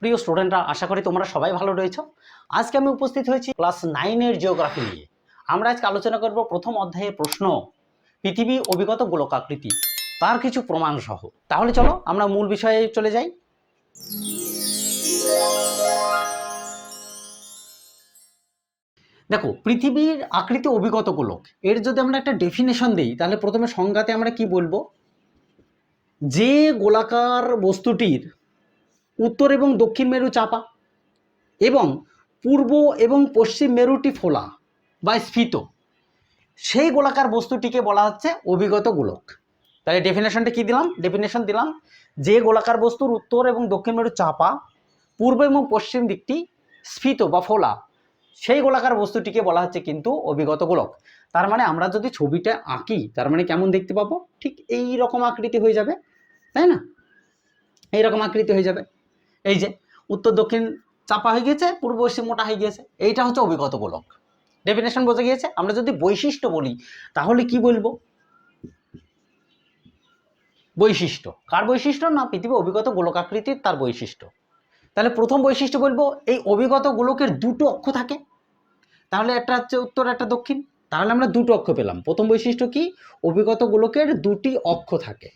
প্রিয় স্টুডেন্টরা, আশা করি তোমরা সবাই ভালো রয়েছ। আজকে আমি উপস্থিত হয়েছি ক্লাস নাইনের জিওগ্রাফি নিয়ে। আমরা আজকে আলোচনা করব প্রথম অধ্যায়ের প্রশ্ন, পৃথিবী অভিগত গোলকাকৃতি তার কিছু প্রমাণ সহ তাহলে চলো, আমরা মূল বিষয়ে চলে যাই। দেখো, পৃথিবীর আকৃতি অভিগত গোলক। এর যদি আমরা একটা ডেফিনেশন দিই, তাহলে প্রথমে সংজ্ঞাতে আমরা কি বলব? যে গোলাকার বস্তুটির উত্তর এবং দক্ষিণ মেরু চাপা এবং পূর্ব এবং পশ্চিম মেরুটি ফোলা বা স্ফীত। সেই গোলাকার বস্তুটিকে বলা হচ্ছে অভিগত গোলক। তাহলে ডেফিনেশনটা কি দিলাম? ডেফিনেশন দিলাম যে গোলাকার বস্তুর উত্তর এবং দক্ষিণ মেরু চাপা, পূর্ব এবং পশ্চিম দিকটি স্ফীত বা ফোলা, সেই গোলাকার বস্তুটিকে বলা হচ্ছে কিন্তু অভিগত গোলক। তার মানে আমরা যদি ছবিটা আঁকি, তার মানে কেমন দেখতে পাবো? ঠিক এই রকম আকৃতি হয়ে যাবে, তাই না? এই রকম আকৃতি হয়ে যাবে। এই যে উত্তর, দক্ষিণ চাপা হয়ে গিয়েছে, পূর্ব পশ্চিম মোটা হয়ে গিয়েছে, এইটা হচ্ছে অভিগত গোলক। ডেফিনেশন বোঝা গিয়েছে, আমরা যদি বৈশিষ্ট্য বলি, তাহলে কি বলব? বৈশিষ্ট্য। কার বৈশিষ্ট্য? না পৃথিবী অভিগত গোলকাকৃতির তার বৈশিষ্ট্য। তাহলে প্রথম বৈশিষ্ট্য বলব, এই অভিগত গোলকের দুটো অক্ষ থাকে। তাহলে একটা হচ্ছে উত্তর, একটা দক্ষিণ। তাহলে আমরা দুটো অক্ষ পেলাম। প্রথম বৈশিষ্ট্য কি? অভিগত গোলকের দুটি অক্ষ থাকে।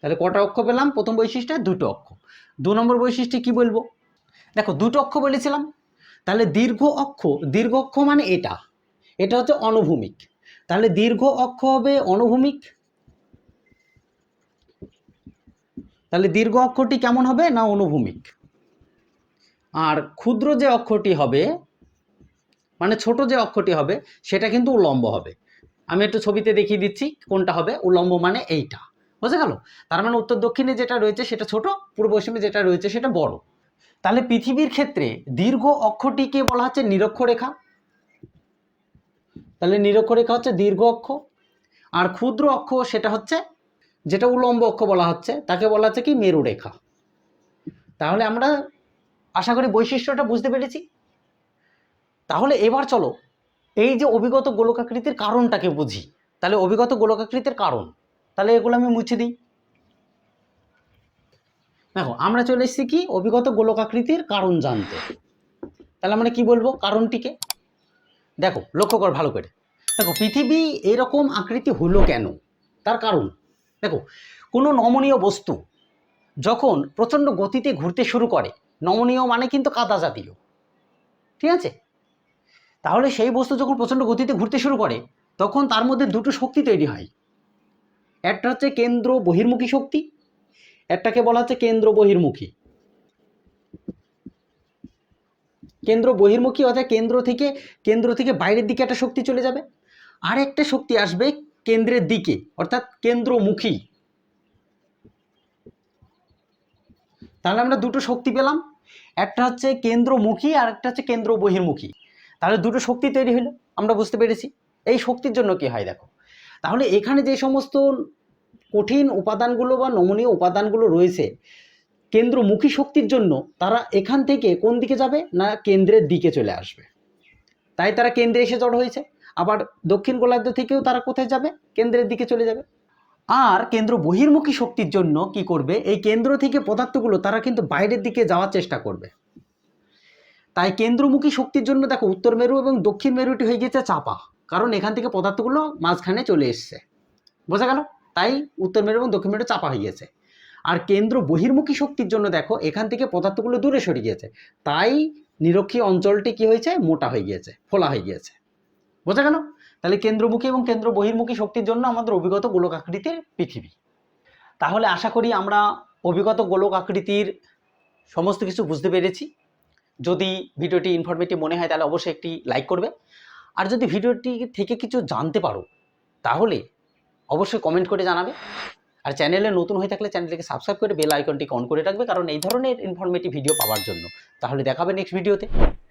তাহলে কটা অক্ষ পেলাম? প্রথম বৈশিষ্ট্যে দুটো অক্ষ। দু নম্বর বৈশিষ্ট্য কি বলব? দেখো, দুটো অক্ষ বলেছিলাম, তাহলে দীর্ঘ অক্ষ দীর্ঘ অক্ষ মানে এটা এটা হচ্ছে অনুভূমিক। তাহলে দীর্ঘ অক্ষ হবে অনুভূমিক। তাহলে দীর্ঘ অক্ষটি কেমন হবে না অনুভূমিক? আর ক্ষুদ্র যে অক্ষটি হবে মানে ছোট যে অক্ষটি হবে, সেটা কিন্তু উলম্ব হবে। আমি একটু ছবিতে দেখিয়ে দিচ্ছি কোনটা হবে উলম্ব মানে এইটা। বুঝে গেল? তার মানে উত্তর দক্ষিণে যেটা রয়েছে সেটা ছোট, পূর্ব পশ্চিমে যেটা রয়েছে সেটা বড়। তাহলে পৃথিবীর ক্ষেত্রে দীর্ঘ অক্ষটিকে বলা হচ্ছে নিরক্ষরেখা তাহলে নিরক্ষরেখা হচ্ছে দীর্ঘ অক্ষ। আর ক্ষুদ্র অক্ষ সেটা হচ্ছে, যেটা উলম্ব অক্ষ বলা হচ্ছে, তাকে বলা হচ্ছে কি? মেরুরেখা তাহলে আমরা আশা করি বৈশিষ্ট্যটা বুঝতে পেরেছি। তাহলে এবার চলো, এই যে অভিগত গোলকাকৃতির কারণটাকে বুঝি। তাহলে অভিগত গোলকাকৃতির কারণ। তাহলে এগুলো আমি মুছে দিই। দেখো, আমরা চলে এসেছি কি? অভিগত গোলকাকৃতির কারণ জানতে। তাহলে আমরা কি বলব? কারণটিকে? দেখো, লক্ষ্য কর ভালো করে। দেখো, পৃথিবী এরকম আকৃতি হলো কেন? তার কারণ। দেখো, কোনো নমনীয় বস্তু যখন প্রচণ্ড গতিতে ঘুরতে শুরু করে, নমনীয় মানে কিন্তু কাদা জাতীয়। ঠিক আছে? তাহলে সেই বস্তু যখন প্রচণ্ড গতিতে ঘুরতে শুরু করে, তখন তার মধ্যে দুটো শক্তি তৈরি হয়। একটা হচ্ছে কেন্দ্র বহির্মুখী শক্তি, একটাকে বলা হচ্ছে কেন্দ্র বহির্মুখী। কেন্দ্র বহির্মুখী অর্থাৎ কেন্দ্র থেকে কেন্দ্র থেকে বাইরের দিকে একটা শক্তি চলে যাবে। আর একটা শক্তি আসবে কেন্দ্রের দিকে, অর্থাৎ কেন্দ্রমুখী। তাহলে আমরা দুটো শক্তি পেলাম, একটা হচ্ছে কেন্দ্রমুখী আর একটা হচ্ছে কেন্দ্র বহির্মুখী। তাহলে দুটো শক্তি তৈরি হলো, আমরা বুঝতে পেরেছি। এই শক্তির জন্য কি হয় দেখো তাহলে এখানে যে সমস্ত কঠিন উপাদানগুলো বা নমনীয় উপাদানগুলো রয়েছে, কেন্দ্রমুখী শক্তির জন্য তারা এখান থেকে কোন দিকে যাবে না কেন্দ্রের দিকে চলে আসবে? তাই তারা কেন্দ্রে এসে জড় হয়েছে, আবার দক্ষিণ গোলার্ধ থেকেও তারা কোথায় যাবে? কেন্দ্রের দিকে চলে যাবে। আর কেন্দ্র বহির্মুখী শক্তির জন্য কি করবে? এই কেন্দ্র থেকে পদার্থগুলো তারা কিন্তু বাইরের দিকে যাওয়ার চেষ্টা করবে। তাই কেন্দ্রমুখী শক্তির জন্য দেখো উত্তর মেরু এবং দক্ষিণ মেরুটি হয়ে গেছে চাপা। কারণ এখান থেকে পদার্থগুলো মাঝখানে চলে এসছে। বোঝা গেল? তাই উত্তর মেরু এবং দক্ষিণ মেরু চাপা হয়ে গেছে আর কেন্দ্র বহির্মুখী শক্তির জন্য দেখো, এখান থেকে পদার্থগুলো দূরে সরে গিয়েছে। তাই নিরক্ষী অঞ্চলটি কি হয়েছে? মোটা হয়ে গিয়েছে, ফোলা হয়ে গিয়েছে। বোঝা গেল? তাহলে কেন্দ্রমুখী এবং কেন্দ্র বহির্মুখী শক্তির জন্য আমাদের অভিগত গোলক আকৃতির পৃথিবী। তাহলে আশা করি আমরা অভিগত গোলক আকৃতির সমস্ত কিছু বুঝতে পেরেছি। যদি ভিডিওটি ইনফরমেটিভ মনে হয়, তাহলে অবশ্যই একটি লাইক করবে। আর যদি ভিডিওটি থেকে কিছু জানতে পারো, তাহলে অবশ্যই কমেন্ট করে জানাবে। আর চ্যানেলে নতুন হয়ে থাকলে চ্যানেলটিকে সাবস্ক্রাইব করে বেল আইকনটি অন করে রাখবে, কারণ এই ধরনের ইনফরমেটিভ ভিডিও পাওয়ার জন্য। তাহলে দেখাবে নেক্সট ভিডিওতে